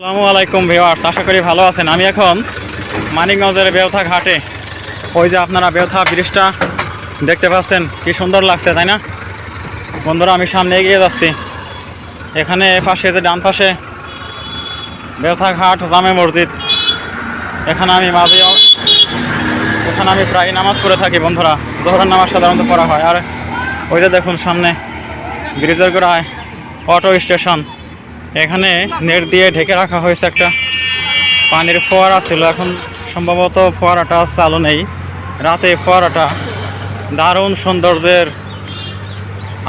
আসসালামু আলাইকুম ভিওয়ার্স আশা করি ভালো আছেন। আমি এখন মানিকগঞ্জের বেওথা ঘাটে। ওই যে আপনারা বেওথা ব্রিজটা দেখতে পাচ্ছেন, কি সুন্দর লাগছে, তাই না? বন্ধুরা, আমি সামনে এগিয়ে যাচ্ছি। এখানে পাশে যে ডান পাশে বেওথা ঘাট, জামে মসজিদ, এখানে আমি মাঝে ওখানে আমি প্রায় নামাজ পড়ে থাকি, বন্ধুরা। জোহরের নামাজ সাধারণত পড়া হয়। আর ওই যে দেখুন সামনে ব্রিজের গোড়ায় অটো স্টেশন। এখানে নেট দিয়ে ঢেকে রাখা হয়েছে একটা। পানির ফোয়ারা ছিল, এখন সম্ভবত ফোয়ারাটা চালু নেই। রাতে ফোয়ারাটা দারুণ সৌন্দর্যের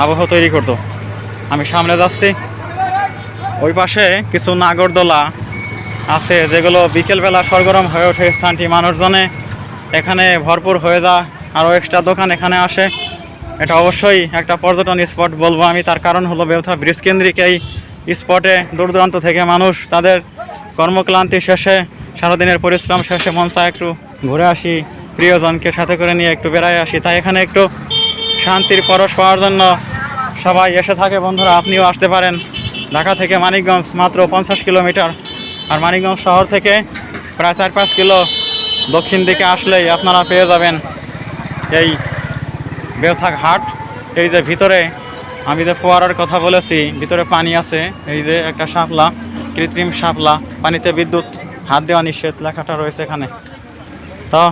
আবহাওয়া তৈরি করতো। আমি সামনে যাচ্ছি। ওই পাশে কিছু নাগরদোলা আছে, যেগুলো বিকেলবেলা সরগরম হয়ে ওঠে স্থানটি মানুষজনে। এখানে ভরপুর হয়ে যায় আরও এক্সট্রা দোকান এখানে আসে। এটা অবশ্যই একটা পর্যটন স্পট বলব আমি, তার কারণ হলো বেউথা ব্রিজ কেন্দ্রিক এই স্পটে দূর দূরান্ত থেকে মানুষ তাদের কর্মক্লান্তি শেষে, সারাদিনের পরিশ্রম শেষে মন চায় একটু ঘুরে আসি, প্রিয়জনকে সাথে করে নিয়ে একটু বেড়ায় আসি। তাই এখানে একটু শান্তির পরশ পাওয়ার জন্য সবাই এসে থাকে। বন্ধুরা, আপনিও আসতে পারেন। ঢাকা থেকে মানিকগঞ্জ মাত্র পঞ্চাশ কিলোমিটার। আর মানিকগঞ্জ শহর থেকে প্রায় চার পাঁচ কিলো দক্ষিণ দিকে আসলেই আপনারা পেয়ে যাবেন এই বেওথা ঘাট এই যে ভিতরে আমি যে ফোয়ারার কথা বলেছি, ভিতরে পানি আছে, এই যে একটা শাপলা, কৃত্রিম শাপলা, পানিতে বিদ্যুৎ, হাত দেওয়া নিষেধ লেখাটা রয়েছে এখানে। তো,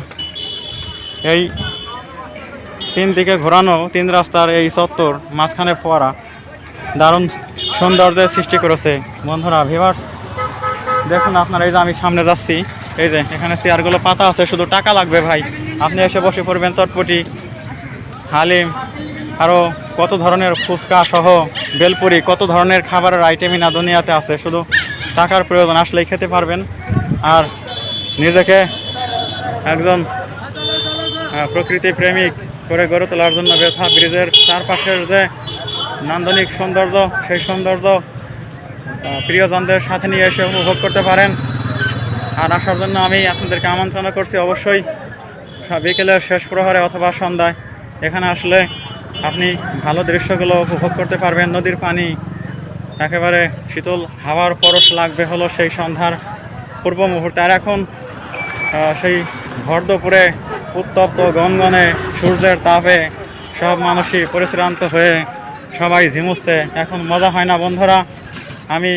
এই তিন দিকে ঘোরানো, তিন রাস্তার এই চত্বর, মাঝখানে ফোয়ারা, দারুণ সৌন্দর্যের সৃষ্টি করেছে। বন্ধুরা ভিভার্স দেখুন আপনারা, এই যে আমি সামনে যাচ্ছি, এই যে এখানে চেয়ারগুলো পাতা আছে, শুধু টাকা লাগবে ভাই। আপনি এসে বসে পড়বেন চটপটি, হালিম আরও কত ধরনের ফুচকা সহ বেলপুরি, কত ধরনের খাবারের আইটেমই না দুনিয়াতে আছে, শুধু টাকার প্রয়োজন, আসলেই খেতে পারবেন। আর নিজেকে একজন প্রকৃতি প্রেমিক করে গড়ে তোলার জন্য বেথা ব্রিজের চারপাশের যে নান্দনিক সৌন্দর্য, সেই সৌন্দর্য প্রিয়জনদের সাথে নিয়ে এসে উপভোগ করতে পারেন। আর আসার জন্য আমি আপনাদেরকে আমন্ত্রণ করছি অবশ্যই। বিকেলের শেষ প্রহরে অথবা সন্ধ্যায়। এখানে আসলে আপনি ভালো দৃশ্যগুলো উপভোগ করতে পারবেন, নদীর পানি, একেবারে শীতল হাওয়ার পরশ লাগবে হলো সেই সন্ধ্যার পূর্ব মুহূর্তে। আর এখন সেই ভর দুপুরে উত্তপ্ত গনগনে সূর্যের তাপে সব মানুষই পরিশ্রান্ত হয়ে সবাই ঝিমুচ্ছে। এখন মজা হয় না, বন্ধুরা। আমি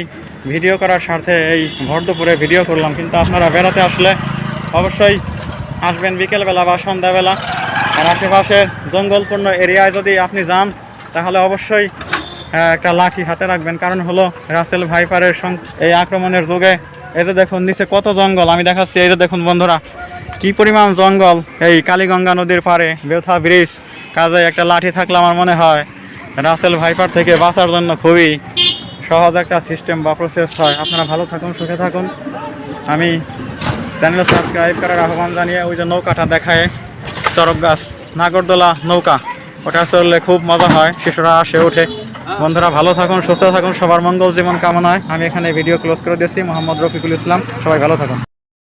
ভিডিও করার স্বার্থে এই ভর দুপুরে ভিডিও করলাম, কিন্তু আপনারা বেড়াতে আসলে অবশ্যই আসবেন বিকেলবেলা বা সন্ধ্যাবেলা। আর আশেপাশের জঙ্গলপূর্ণ এরিয়ায় যদি আপনি যান তাহলে অবশ্যই আহ, একটা লাঠি হাতে রাখবেন। কারণ হলো রাসেল ভাইপারের এই আক্রমণের যুগে এই যে দেখুন নিচে কত জঙ্গল আমি দেখাচ্ছি এই যে দেখুন বন্ধুরা কি পরিমাণ জঙ্গল। এই কালীগঙ্গা নদীর পারে বেথা ব্রিজ কাজে একটা লাঠি থাকলে আমার মনে হয় রাসেল ভাইপার থেকে বাঁচার জন্য খুবই সহজ একটা সিস্টেম বা প্রসেস হয়। আপনারা ভালো থাকুন সুখে থাকুন। আমি চ্যানেল সাবস্ক্রাইব করার আহ্বান জানিয়ে ওই যে নৌকাটা দেখায়। চরক গাছ, নাগরদোলা, নৌকা। ওটা চললে খুব মজা হয়, শিশুরা আসে, ওঠে। বন্ধুরা ভালো থাকুন, সুস্থ থাকুন, সবার মঙ্গল জীবন কামনায়। আমি এখানে ভিডিও ক্লোজ করে দিয়েছি, মোহাম্মদ রফিকুল ইসলাম। সবাই ভালো থাকুন।